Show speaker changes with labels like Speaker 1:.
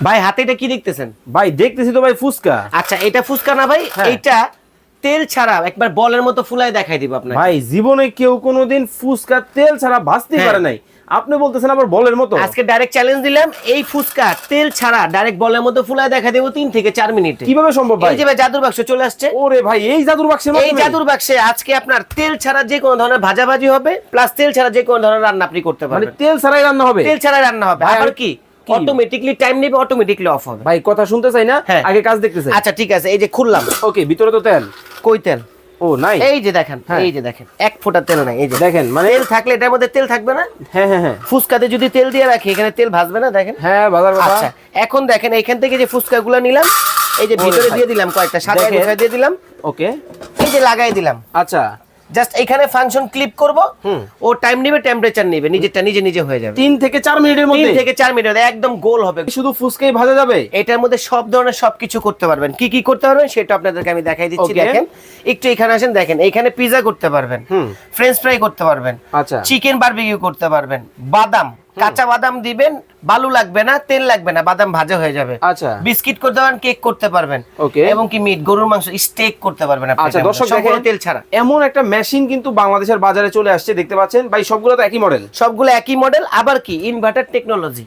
Speaker 1: ভাই হাতে এটা কি দেখতেছেন?
Speaker 2: ভাই দেখতেছি তো ভাই ফুচকা।
Speaker 1: আচ্ছা এটা ফুচকা না ভাই?
Speaker 2: হ্যাঁ।
Speaker 1: এইটা তেল ছাড়া একবার বলের মতো ফুলাই দেখাই দিব আপনাকে।
Speaker 2: ভাই জীবনে কেউ কোনোদিন ফুচকা তেল ছাড়া ভাজতে
Speaker 1: হ্যাঁ।
Speaker 2: পারে নাই। আপনি বলতেছেন আবার বলের মতো।
Speaker 1: আজকে ডাইরেক্ট চ্যালেঞ্জ দিলাম এই ফুচকা তেল ছাড়া ডাইরেক্ট বলের মতো ফুলাই দেখা দেবো তিন থেকে চার মিনিটে।
Speaker 2: কীভাবে সম্ভব ভাই?
Speaker 1: এই যে ভাই জাদুর বাক্স চলে আসছে।
Speaker 2: ওরে ভাই এই জাদুর বাক্সে
Speaker 1: এই জাদুর বাক্সে আজকে আপনার তেল ছাড়া যে কোনো ধরনের ভাজাভাজি হবে প্লাস তেল ছাড়া যে কোনো ধরনের রান্না আপনি করতে
Speaker 2: মানে
Speaker 1: পারবেন।
Speaker 2: তেল ছাড়াই রান্না হবে?
Speaker 1: তেল ছাড়াই রান্না হবে।
Speaker 2: আমি-
Speaker 1: কি?
Speaker 2: কি?
Speaker 1: অটোমেটিকলি টাইম নেবে অটোমেটিকলি অফ হবে।
Speaker 2: ভাই কথা শুনতে চাই না?
Speaker 1: হ্যাঁ।
Speaker 2: আগে কাজ দেখতে চাই
Speaker 1: আচ্ছা ঠিক আছে এই যে খুললাম।
Speaker 2: ওকে ভিতরে তো তেল।
Speaker 1: কই তেল?
Speaker 2: ও নাই।
Speaker 1: এই যে দেখেন
Speaker 2: হ্যাঁ।
Speaker 1: এই যে দেখেন এক ফোঁটা তেল নাই এই যে।
Speaker 2: দেখেন মানে
Speaker 1: তেল থাকলে এটার মধ্যে তেল থাকবে না?
Speaker 2: হ্যাঁ হ্যাঁ হ্যাঁ।
Speaker 1: ফুচকাতে যদি তেল দিয়ে রাখি এখানে তেল ভাসবে না দেখেন?
Speaker 2: হ্যাঁ বাজার কথা
Speaker 1: আচ্ছা এখন দেখেন এখান থেকে যে ফুচকাগুলো নিলাম এই যে ভিতরে দিয়ে দিলাম কয়েকটা সাদা দিয়ে দিলাম।
Speaker 2: ওকে।
Speaker 1: এই যে লাগাই দিলাম।
Speaker 2: আচ্ছা।
Speaker 1: জাস্ট এখানে ফাংশন ক্লিপ করব ও টাইম নেবে টেম্পারেচার নেবে নিজেরটা নিজে নিজে হয়ে যাবে।
Speaker 2: 3 থেকে 4 মিনিটের মধ্যে?
Speaker 1: 3 থেকে 4 মিনিটে একদম গোল হবে।
Speaker 2: শুধু ফুসকেই ভাজা যাবে?
Speaker 1: এটার মধ্যে সব ধরনের সবকিছু করতে পারবেন। কি কি করতে পারবেন সেটা আপনাদেরকে আমি দেখাই দিচ্ছি দেখেন। একটু এখানে আসেন দেখেন। এখানে পিজা করতে পারবেন
Speaker 2: হুম।
Speaker 1: ফ্রেঞ্চ ফ্রাই করতে পারবেন
Speaker 2: আচ্ছা।
Speaker 1: চিকেন বারবিকিউ করতে পারবেন বাদাম। কাঁচা বাদাম দিবেন বালু লাগবে না তেল লাগবে না বাদাম ভাজা হয়ে যাবে।
Speaker 2: আচ্ছা।
Speaker 1: বিস্কিট করতে পারেন কেক করতে পারবেন. এবং কি মিট গরুর মাংস স্টেক করতে পারবেন
Speaker 2: আচ্ছা দর্শক দেখেন
Speaker 1: তেল ছাড়া।
Speaker 2: এমন একটা মেশিন কিন্তু বাংলাদেশের বাজারে চলে আসছে দেখতে পাচ্ছেন। ভাই সবগুলো তো একই মডেল
Speaker 1: সবগুলো একই মডেল আবার কি ইনভার্টার টেকনোলজি